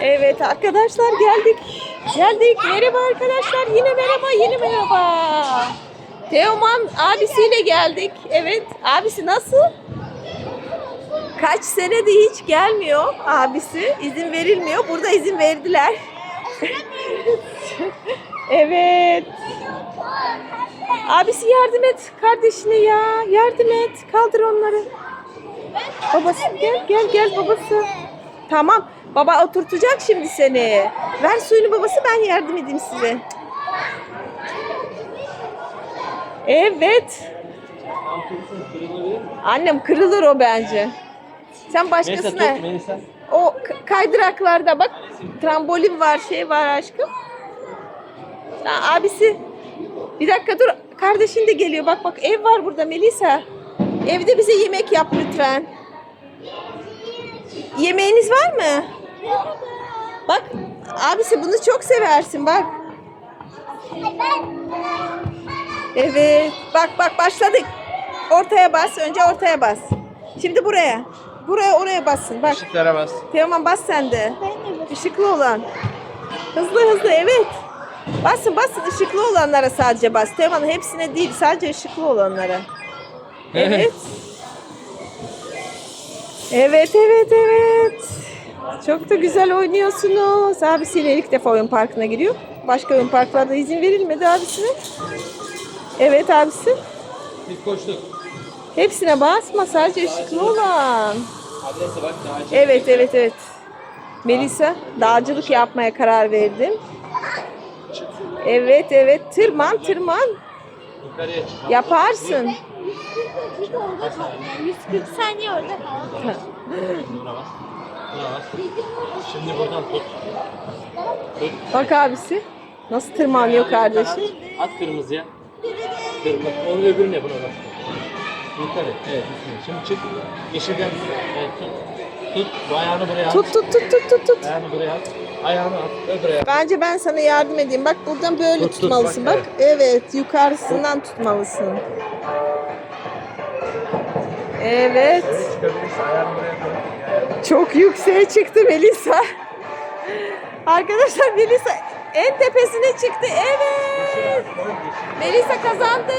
Evet arkadaşlar geldik. Geldik. Merhaba arkadaşlar. Yine merhaba, yine merhaba. Teoman abisiyle geldik. Evet. Abisi nasıl? Kaç senedir hiç gelmiyor abisi. İzin verilmiyor. Burada izin verdiler. evet. Abisi yardım et kardeşine ya. Yardım et. Kaldır onları. Babası gel gel gel babası. Tamam. Baba oturtacak şimdi seni. Ver suyunu babası ben yardım edeyim size. Evet. Annem kırılır o bence. Sen başkasına. O kaydıraklarda bak trambolin var şey var aşkım. Ha, abisi bir dakika dur kardeşin de geliyor bak bak ev var burada Melisa. Evde bize yemek yap lütfen. Yemeğiniz var mı? Bak abisi bunu çok seversin bak. Evet bak bak başladık. Ortaya bas önce ortaya bas. Şimdi buraya. Buraya oraya bassın bak. Işıklara bas. Teoman bas sen de. Işıklı olan. Hızlı hızlı evet. Basın basın ışıklı olanlara sadece bas. Teoman hepsine değil sadece ışıklı olanlara. Evet. Evet evet evet. Çok da güzel oynuyorsunuz. Abisiyle ilk defa oyun parkına giriyor. Başka oyun parklarda izin verilmedi abisine. Evet abisi. Biz koştuk. Hepsine basma sadece ışıklı olan. Adrese bak daha açık. Evet evet evet. Melisa dağcılık yapmaya karar verdim. Evet evet tırman tırman Yukarıya çık. yaparsın. 140 saniye orada kaldı. Şimdi buradan tut. Tut. Bak abisi nasıl tırmanıyor kardeşim. At kırmızıya. Kırmızı. Onun öbürüne buna bas. Yukarı. Evet. Şimdi çık. Yeşilden. Evet tut. Tut. Bu ayağını buraya at. Tut tut tut tut tut tut. Ayağını buraya at. Ayağını at. Öbür ayağını. Bence ben sana yardım edeyim. Bak buradan böyle Tut, tut, tutmalısın. bak, Bak evet yukarısından tutmalısın. Evet. Çıkabilirsin. Ayağını buraya koy. Çok yükseğe çıktı Melisa. Arkadaşlar Melisa en tepesine çıktı. Evet. Melisa kazandı.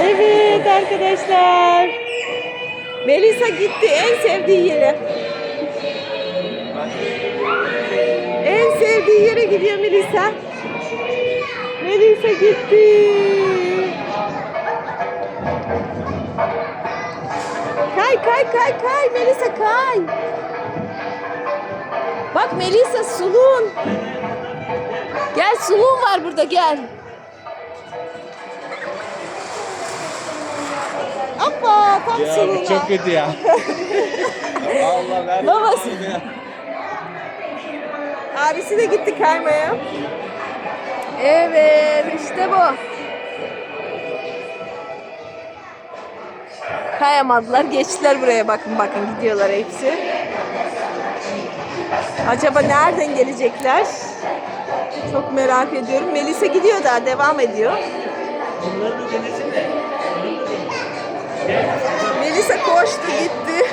Evet arkadaşlar. Melisa gitti en sevdiği yere. En sevdiği yere gidiyor Melisa. Melisa gitti. Kay kay kay kay Melisa kay. Bak Melisa sulun. Gel sulun var burada gel. Hoppa tam Ya çok kötü ya. Allah ver. Babası. Abisi de gitti kaymaya. Evet işte bu. Kayamadılar. Geçtiler buraya bakın bakın gidiyorlar hepsi. Acaba nereden gelecekler? Çok merak ediyorum. Melisa gidiyor daha devam ediyor. Melisa koştu gitti.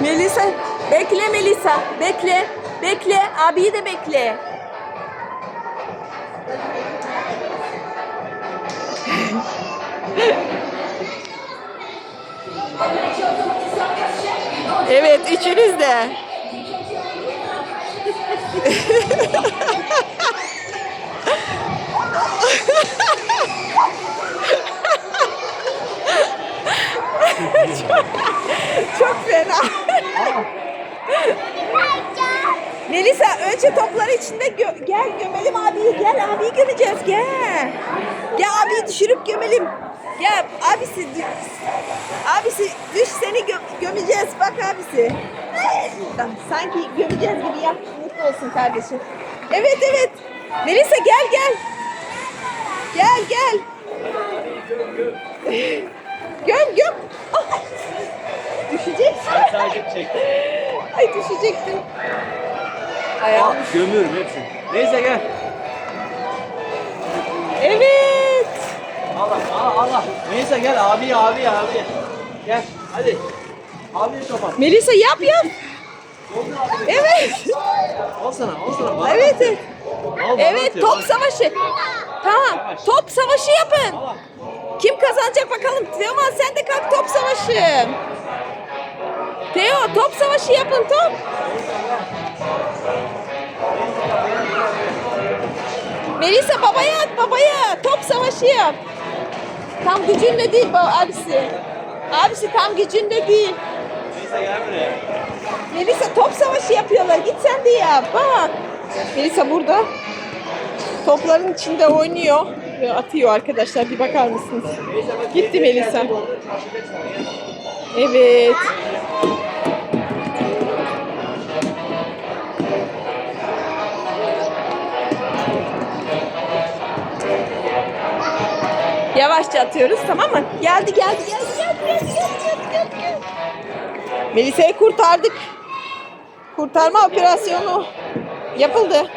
Melisa bekle Melisa bekle bekle abiyi de bekle. evet üçünüz de. Çok fena. Melisa önce topları içinde gö- gel gömelim abiyi gel abiyi gömeceğiz gel. Gel abiyi düşürüp gömelim. Gel abisi abisi düş seni gö- gömeceğiz bak abisi. Sanki gömeceğiz gibi yap mutlu olsun kardeşim. Evet evet. Melisa gel gel. Gel gel. Göm göm. Düşeceksin. Ay düşecektim. Ayağım. Gömüyorum hepsini. Neyse gel. Evet. Allah Allah Allah. Neyse gel abi abi abi. Gel hadi. Abi kapat. Melisa yap yap. Evet. Al sana al sana. Bana Evet. atıyor. Al, Evet atıyor, top savaşı. Tamam. Top savaşı yapın. Kim kazanacak bakalım. Teoman sen de kalk top savaşı. Teo top savaşı yapın top. Melisa babaya at babaya. Top savaşı yap. Tam gücünde değil abisi. Abisi tam gücünde değil. Neyse gel buraya. Melisa top savaşı yapıyorlar. Git sen de yap. Bak. Melisa burada. Topların içinde oynuyor ve atıyor arkadaşlar. Bir bakar mısınız? Gitti Melisa. Evet. Yavaşça atıyoruz tamam mı? Geldi geldi geldi geldi geldi geldi geldi geldi. Melisa'yı kurtardık. Kurtarma operasyonu yapıldı.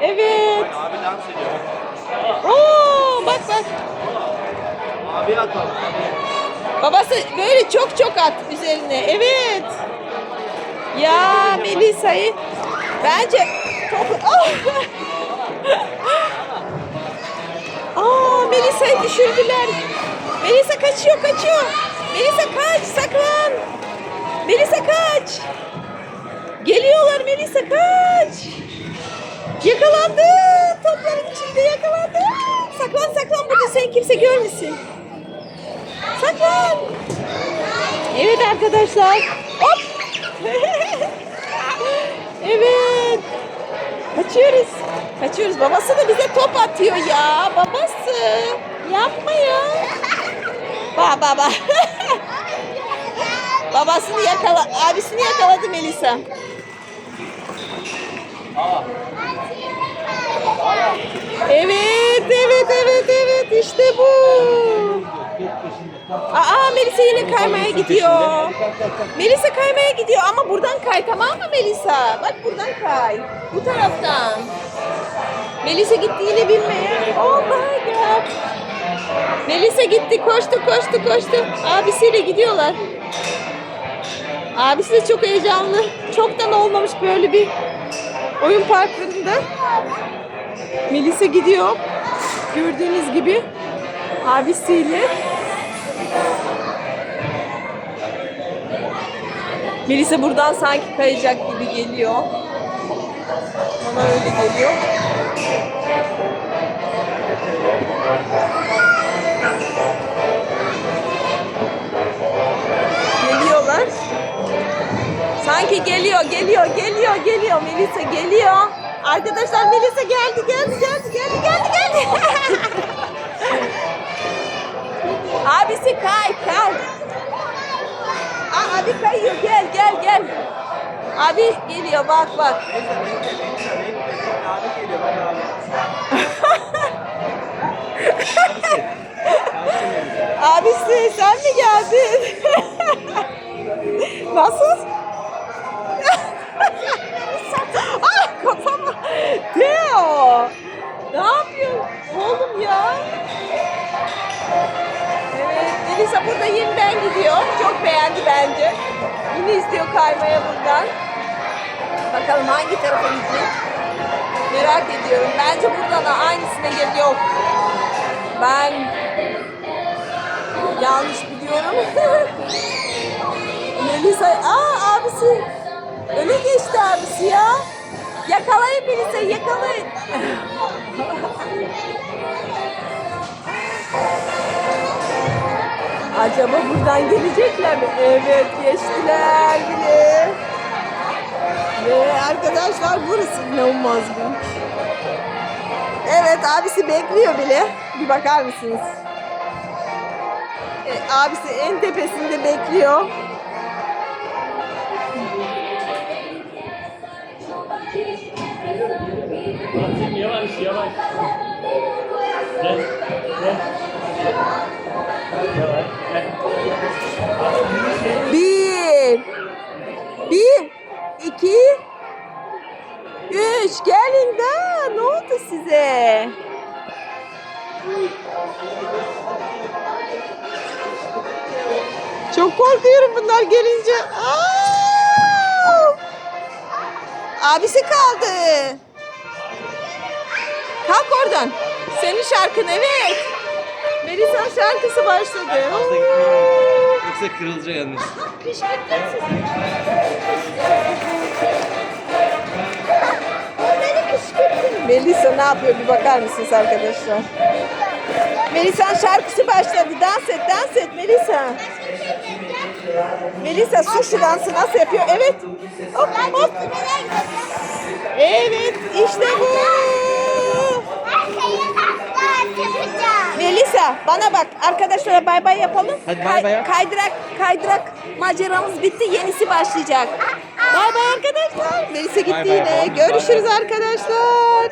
evet. Abi dans ediyor. Oo, bak bak. Abi atalım. Babası böyle çok çok at üzerine. Evet. Ya Melisa'yı bence topu... Ah! Aa Melisa'yı düşürdüler. Melisa kaçıyor kaçıyor. Melisa kaç saklan. Melisa kaç. Geliyorlar Melisa kaç. Yakalandı. Topların içinde yakalandı. Saklan saklan burada seni kimse görmesin. Saklan. Evet arkadaşlar. Hop. evet. Kaçıyoruz. Kaçıyoruz. Babası da bize top atıyor ya. Babası. Yapma ya. Ba baba. Babasını yakala, abisini yakaladı Melisa. Evet, evet, evet, evet. İşte bu. Aa Melisa yine kaymaya gidiyor. Melisa kaymaya gidiyor ama buradan kay tamam mı Melisa? Bak buradan kay. Bu taraftan. Melisa gitti yine binmeye. Oh my god. Melisa gitti koştu koştu koştu. Abisiyle gidiyorlar. Abisi de çok heyecanlı. Çoktan olmamış böyle bir oyun parklarında. Melisa gidiyor. Gördüğünüz gibi abisiyle. Melisa buradan sanki kayacak gibi geliyor. Bana öyle geliyor. Sanki geliyor, geliyor, geliyor, geliyor. Melisa geliyor. Arkadaşlar Melisa geldi, geldi, geldi, geldi, geldi, geldi. Abisi kay, kay. Aa, abi kayıyor, gel, gel, gel. Abi geliyor, bak, bak. Abisi sen mi geldin? Nasıl? Beğendi bence. Yine istiyor kaymaya buradan. Bakalım hangi tarafa gidecek? Merak ediyorum. Bence buradan da aynısına gel. Ben yanlış biliyorum. Melisa, aa abisi. Öne geçti abisi ya. Yakalayın Melisa'yı yakalayın. Acaba buradan gelecekler mi? Evet geçtiler bile. Ve arkadaşlar burası inanılmaz büyük. Evet abisi bekliyor bile. Bir bakar mısınız? E, abisi en tepesinde bekliyor. Yavaş yavaş. Gel. Gel. Bir. İki, üç. Gelin da. Ne oldu size? Çok korkuyorum bunlar gelince. Aa! Abisi kaldı. Kalk oradan. Senin şarkın evet. Melisa'nın şarkısı başladı. Yoksa kırılacak yalnız. Melisa ne yapıyor bir bakar mısınız arkadaşlar? Melisa'nın şarkısı başladı. Dans et, dans et Melisa. Melisa sushi dansı nasıl yapıyor? Evet. Hop hop. Evet işte bu. Bana bak arkadaşlara bay bay yapalım. Hadi bay bay yap. Kaydırak kaydırak maceramız bitti yenisi başlayacak. Bay bay arkadaşlar. Melisa gitti bay yine. yapalım. Görüşürüz arkadaşlar.